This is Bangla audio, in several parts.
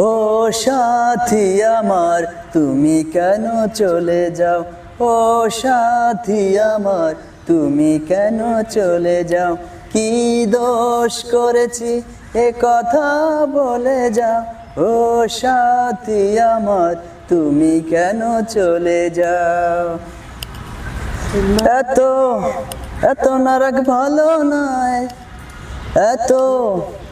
ও সাথী আমার, তুমি কেন চলে যাও? ও সাথী আমার, তুমি কেন চলে যাও? কি দোষ করেছি? এ কথা বলে যাও। ও সাথী আমার, তুমি কেন চলে যাও? এত এত নারক ভালো নয়। এত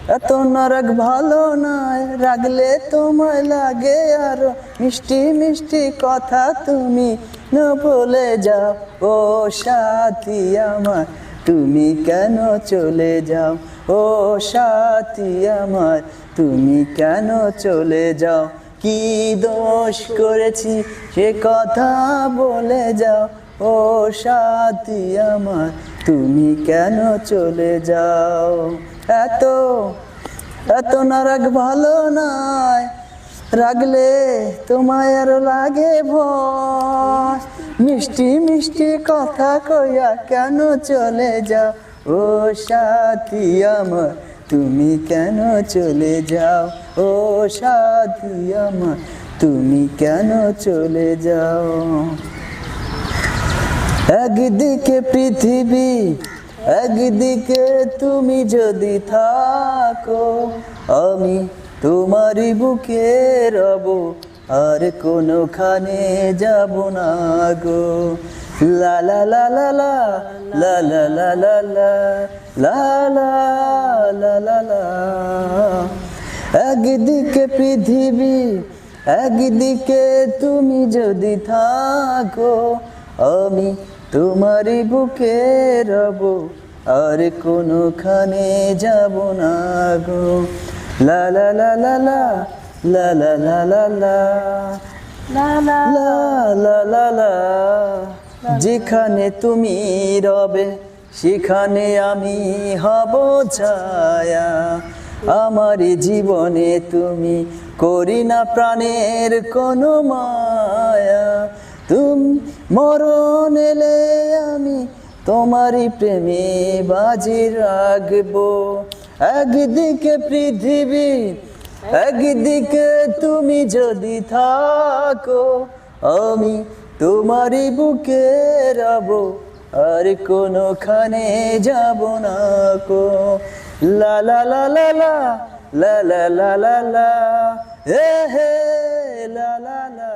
এত নরক ভালো নয়, রাগলে তোমায় লাগে আর। মিষ্টি মিষ্টি কথা তুমি ন বলে যাও, ও সাথী আমার। তুমি কেন চলে যাও, ও সাথী আমার? তুমি কেন চলে যাও, কি দোষ করেছি? সে কথা বলে যাও। ও সাথী আমার, তুমি কেন চলে যাও? এত এত না রাগ ভালো নয় রাগলে তোমায় আরও লাগে ভয়। মিষ্টি মিষ্টি কথা কইয়া কেন চলে যাও? ও সাথী আমার, তুমি কেন চলে যাও? ও সাথী আমার, তুমি কেন চলে যাও? একদিকে পৃথিবী একদিকে তুমি যদি থাকো আমি তোমারই বুকে রব আর কোনোখানে যাব না গো লা লা লা লা লা লা লা একদিকে পৃথিবী একদিকে তুমি যদি থাকো আমি তোমারই বুকে রব আর কোনোখানে যাব না গো লা লা লা লা লা লা লা লা লা লা লা লা লা লা লা লা যেখানে তুমি রবে সেখানে আমি হব ছায়া আমার জীবনে তুমি করি না প্রাণের কোনো মায়া তুম মরণ এলে আমি তোমারই প্রেমে বাজি রাখব একদিকে পৃথিবী একদিকে তুমি যদি থাকো আমি তোমারই বুকে রব আর কোনোখানে যাব না কো লা লা লা লা লা লা লা লা লা লা হে হে লা লা লা